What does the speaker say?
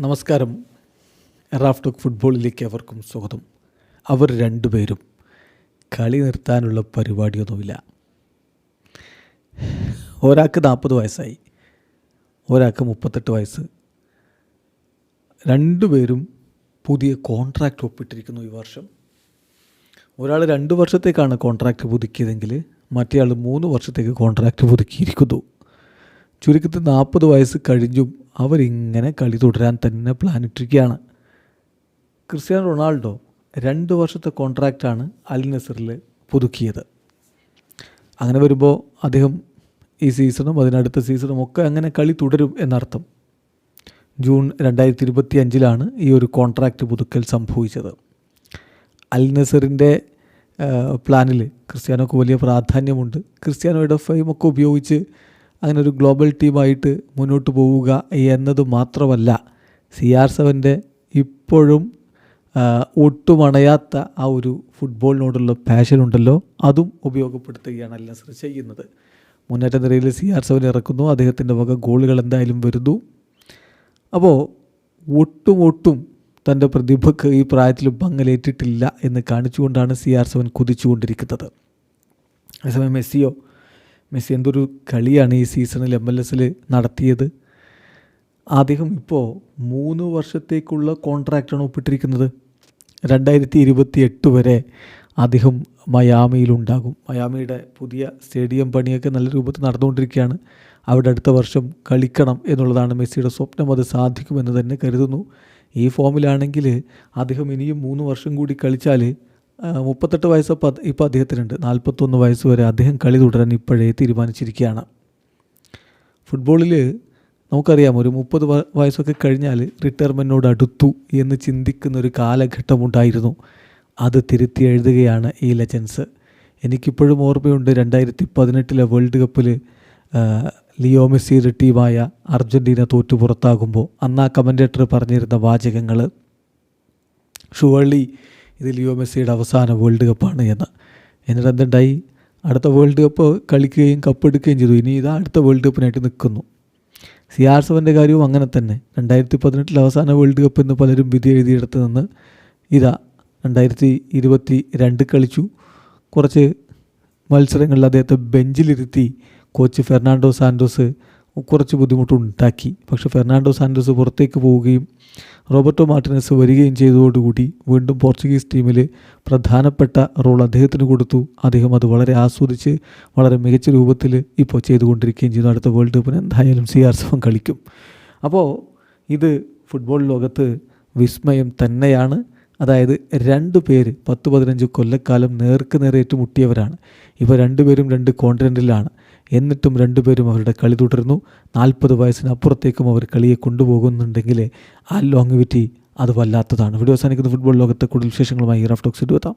നമസ്കാരം. റാഫ്റ്റോക്ക് ഫുട്ബോളിലേക്ക് അവർക്കും സ്വാഗതം. അവർ രണ്ടുപേരും കളി നിർത്താനുള്ള പരിപാടിയൊന്നുമില്ല. ഒരാൾക്ക് നാൽപ്പത് വയസ്സായി ഒരാൾക്ക് മുപ്പത്തെട്ട് വയസ്സ്. രണ്ടുപേരും പുതിയ കോൺട്രാക്റ്റ് ഒപ്പിട്ടിരിക്കുന്നു ഈ വർഷം. ഒരാൾ രണ്ട് വർഷത്തേക്കാണ് കോൺട്രാക്റ്റ് പുതുക്കിയതെങ്കിൽ മറ്റേയാൾ മൂന്ന് വർഷത്തേക്ക് കോൺട്രാക്റ്റ് പുതുക്കിയിരിക്കുന്നു. ചുരുക്കത്തിൽ നാൽപ്പത് വയസ്സ് കഴിഞ്ഞും അവരിങ്ങനെ കളി തുടരാൻ തന്നെ പ്ലാനിട്ടിരിക്കുകയാണ് ക്രിസ്ത്യാനോ റൊണാൾഡോ രണ്ട് വർഷത്തെ കോൺട്രാക്റ്റാണ് അൽ നസറിൽ പുതുക്കിയത്. അങ്ങനെ വരുമ്പോൾ അദ്ദേഹം ഈ സീസണും അതിനടുത്ത സീസണും ഒക്കെ അങ്ങനെ കളി തുടരും എന്നർത്ഥം. ജൂൺ രണ്ടായിരത്തി ഇരുപത്തി അഞ്ചിലാണ് ഈ ഒരു കോൺട്രാക്റ്റ് പുതുക്കൽ സംഭവിച്ചത്. അൽ നസറിന്റെ പ്ലാനിൽ ക്രിസ്ത്യാനോക്ക് വലിയ പ്രാധാന്യമുണ്ട്. ക്രിസ്ത്യാനോയുടെ ഫെയിമൊക്കെ ഉപയോഗിച്ച് അങ്ങനെ ഒരു ഗ്ലോബൽ ടീമായിട്ട് മുന്നോട്ട് പോവുക എന്നത് മാത്രമല്ല സി ആർ സെവന്റെ ഇപ്പോഴും ഒട്ടുമണയാത്ത ആ ഒരു ഫുട്ബോളിനോടുള്ള പാഷൻ ഉണ്ടല്ലോ അതും ഉപയോഗപ്പെടുത്തുകയാണ് അല്ല നസർ ചെയ്യുന്നത്. മുന്നേറ്റ നിരയിൽ സി ആർ സെവൻ ഇറക്കുന്നു അദ്ദേഹത്തിന്റെ വക ഗോളുകൾ എന്തായാലും വരുന്നു. അപ്പോൾ ഒട്ടും ഒട്ടും തന്റെ പ്രതിഭക്ക് ഈ പ്രായത്തിൽ ഭംഗലേറ്റിട്ടില്ല എന്ന് കാണിച്ചുകൊണ്ടാണ് സി ആർ സെവൻ കുതിച്ചുകൊണ്ടിരിക്കുന്നത്. അതേസമയം മെസ്സിയോ മെസ്സി എന്തൊരു കളിയാണ് ഈ സീസണിൽ എം എൽ എസിൽ നടത്തിയത്. അദ്ദേഹം ഇപ്പോൾ മൂന്ന് വർഷത്തേക്കുള്ള കോൺട്രാക്റ്റാണ് ഒപ്പിട്ടിരിക്കുന്നത്. രണ്ടായിരത്തി ഇരുപത്തി എട്ട് വരെ അദ്ദേഹം മയാമിയിലുണ്ടാകും. മയാമിയുടെ പുതിയ സ്റ്റേഡിയം പണിയൊക്കെ നല്ല രൂപത്തിൽ നടന്നുകൊണ്ടിരിക്കുകയാണ്. അവിടെ അടുത്ത വർഷം കളിക്കണം എന്നുള്ളതാണ് മെസ്സിയുടെ സ്വപ്നം. അത് സാധിക്കുമെന്ന് തന്നെ കരുതുന്നു. ഈ ഫോമിലാണെങ്കിൽ അദ്ദേഹം ഇനിയും മൂന്ന് വർഷം കൂടി കളിച്ചാൽ മുപ്പത്തെട്ട് വയസ്സ് ഇപ്പോൾ അദ്ദേഹത്തിനുണ്ട്. നാൽപ്പത്തൊന്ന് വയസ്സ് വരെ അദ്ദേഹം കളി തുടരാൻ ഇപ്പോഴേ തീരുമാനിച്ചിരിക്കുകയാണ്. ഫുട്ബോളിൽ നമുക്കറിയാം ഒരു മുപ്പത് വയസ്സൊക്കെ കഴിഞ്ഞാൽ റിട്ടയർമെന്റിനോട് അടുത്തു എന്ന് ചിന്തിക്കുന്ന ഒരു കാലഘട്ടമുണ്ടായിരുന്നു. അത് തിരുത്തി എഴുതുകയാണ് ഈ ലെജൻസ്. എനിക്കിപ്പോഴും ഓർമ്മയുണ്ട് രണ്ടായിരത്തി പതിനെട്ടിലെ വേൾഡ് കപ്പിൽ ലിയോ മെസ്സിയുടെ ടീമായ അർജന്റീന തോറ്റു പുറത്താകുമ്പോൾ അന്ന് ആ കമന്റേറ്റർ പറഞ്ഞിരുന്ന വാചകങ്ങൾ ഷുവർലി ഇത് ലിയോ മെസ്സിയുടെ അവസാന വേൾഡ് കപ്പാണ് എന്ന്. എന്നിട്ട് എന്തുണ്ടായി? അടുത്ത വേൾഡ് കപ്പ് കളിക്കുകയും കപ്പെടുക്കുകയും ചെയ്തു. ഇനി ഇതാ അടുത്ത വേൾഡ് കപ്പിനായിട്ട് നിൽക്കുന്നു. സി ആർ സെവന്റെ കാര്യവും അങ്ങനെ തന്നെ. രണ്ടായിരത്തി പതിനെട്ടിൽ അവസാന വേൾഡ് കപ്പ് എന്ന് പലരും വിധി എഴുതിയെടുത്ത് നിന്ന് ഇതാ രണ്ടായിരത്തി ഇരുപത്തി രണ്ട് കളിച്ചു. കുറച്ച് മത്സരങ്ങളിൽ അദ്ദേഹത്തെ ബെഞ്ചിലിരുത്തി കോച്ച് ഫെർണാണ്ടോ സാൻഡോസ് കുറച്ച് ബുദ്ധിമുട്ടുണ്ടാക്കി. പക്ഷേ ഫെർണാണ്ടോ സാൻഡോസ് പുറത്തേക്ക് പോവുകയും റോബർട്ടോ മാർട്ടിനസ് വരികയും ചെയ്തതോടുകൂടി വീണ്ടും പോർച്ചുഗീസ് ടീമിൽ പ്രധാനപ്പെട്ട റോൾ അദ്ദേഹത്തിന് കൊടുത്തു. അദ്ദേഹം അത് വളരെ ആസ്വദിച്ച് വളരെ മികച്ച രൂപത്തിൽ ഇപ്പോൾ ചെയ്തുകൊണ്ടിരിക്കുകയും ചെയ്തു. അടുത്ത വേൾഡ് കപ്പിന് എന്തായാലും സി ആർ സെവൻ കളിക്കും. അപ്പോൾ ഇത് ഫുട്ബോൾ ലോകത്ത് വിസ്മയം തന്നെയാണ്. അതായത് രണ്ട് പേര് പത്ത് പതിനഞ്ച് കൊല്ലക്കാലം നേർക്ക് നേരെ ഏറ്റുമുട്ടിയവരാണ്. ഇവ രണ്ടുപേരും രണ്ട് കോണ്ടിനെന്റിലാണ് എന്നിട്ടും രണ്ടുപേരും അവരുടെ കളി തുടരുന്നു നാൽപ്പത് വയസ്സിനപ്പുറത്തേക്കും അവർ കളിയെ കൊണ്ടുപോകുന്നുണ്ടെങ്കിൽ ആ ലോങ്ങിവിറ്റി അത് വല്ലാത്തതാണ്. വീഡിയോ അവസാനിക്കുന്ന. ഫുട്ബോൾ ലോകത്തെ കൂടുതൽ വിശേഷങ്ങളുമായി റാഫ്റ്റോക്സ് എത്താം